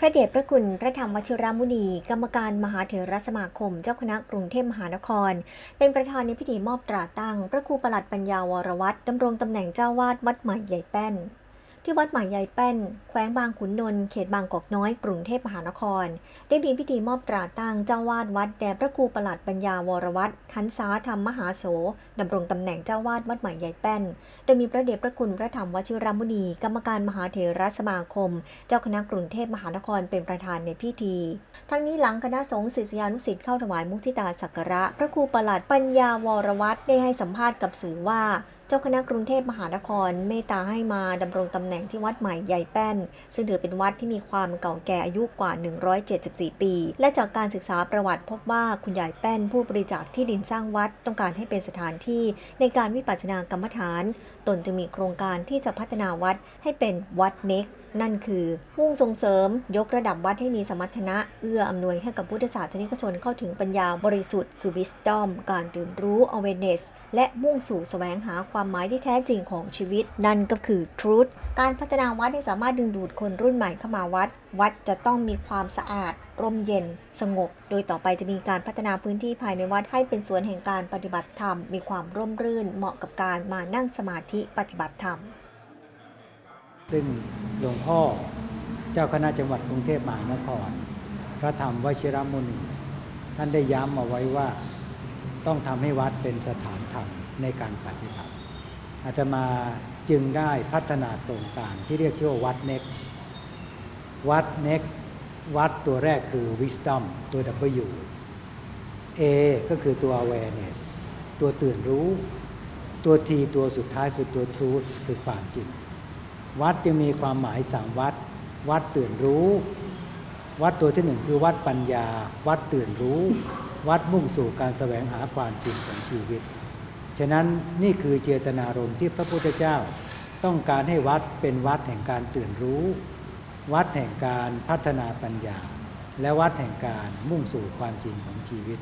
พระเดชพระคุณพระธรรมวชิรมุนี กรรมการมหาเถรสมาคม เจ้าคณะกรุงเทพมหานคร เป็นประธานในพิธีมอบตราตั้ง พระครูประหลัดปัญญาวรวัตรดำรงตำแหน่งเจ้าวาดวัดใหม่ใหญ่แป้น ที่วัดใหม่ใหญ่แป้น แขวงบางขุนนนท์เขตบางกอกน้อย กรุงเทพมหานคร ได้มีพิธีมอบตราตั้งเจ้าวาดวัดแด่พระครูประหลัดปัญญาวรวัตรหันษาธรรมมหาโสดำรงตำแหน่งเจ้าวาดวัดใหม่ใหญ่แป้น โดยมีพระเดชพระคุณพระธรรมวชิรมุนี กรรมการมหาเถรสมาคม เจ้าคณะกรุงเทพมหานครเป็นประธานในพิธี ทั้งนี้หลังคณะสงฆ์ศิษยานุศิษย์เข้าถวายมุทิตาสักการะ พระครูประหลัดปัญญาวรวัตรได้ให้สัมภาษณ์กับสื่อว่า จ้าคณะกรุงเทพมหานครเมตตาให้มาดำรงตำแหน่งที่วัดใหม่ใหญ่แป้น ซึ่งถือเป็นวัดที่มีความเก่าแก่อายุกว่า 174 ปี และจากการศึกษาประวัติพบว่าคุณยายแป้นผู้บริจาคที่ดินสร้างวัดต้องการให้เป็นสถานที่ในการวิปัสสนากรรมฐาน ตนจึงมีโครงการที่จะพัฒนาวัดให้เป็นวัดเน็ก นั่นคือ มุ่งส่งเสริม ยกระดับวัดให้มีสมรรถนะ เอื้ออำนวยให้กับพุทธศาสนิกชนเข้าถึงปัญญาบริสุทธิ์ คือ wisdom การตื่นรู้ awareness และมุ่งสู่แสวงหาความหมายที่แท้จริงของชีวิต นั่นก็คือ truth การพัฒนาวัดให้สามารถดึงดูดคนรุ่นใหม่เข้ามาวัด วัดจะต้องมีความสะอาด ร่มเย็น สงบ โดยต่อไปจะมีการพัฒนาพื้นที่ภายในวัดให้เป็นสวนแห่งการปฏิบัติธรรม มีความร่มรื่น เหมาะกับการมานั่งสมาธิปฏิบัติธรรม ซึ่งหลวงพ่อเจ้าคณะจังหวัดกรุงเทพมหานคร พระธรรมวชิรมุนี ท่านได้ย้ำเอาไว้ว่าต้องทำให้วัดเป็นสถานธรรมในการปฏิบัติ อาตมาจึงได้พัฒนาโครงการที่เรียกชื่อว่าวัด next วัด next วัดตัวแรกคือ wisdom ตัว W A ก็คือตัว awareness ตัวตื่นรู้ ตัว T ตัวสุดท้ายคือตัว truth คือความจริง วัดจะมีความหมายสามวัด วัดตื่นรู้ วัดตัวที่หนึ่งคือวัดปัญญา วัดตื่นรู้ วัดมุ่งสู่การแสวงหาความจริงของชีวิต ฉะนั้นนี่คือเจตนารมณ์ที่พระพุทธเจ้า ต้องการให้วัดเป็นวัดแห่งการตื่นรู้ วัดแห่งการพัฒนาปัญญา และวัดแห่งการมุ่งสู่ความจริงของชีวิต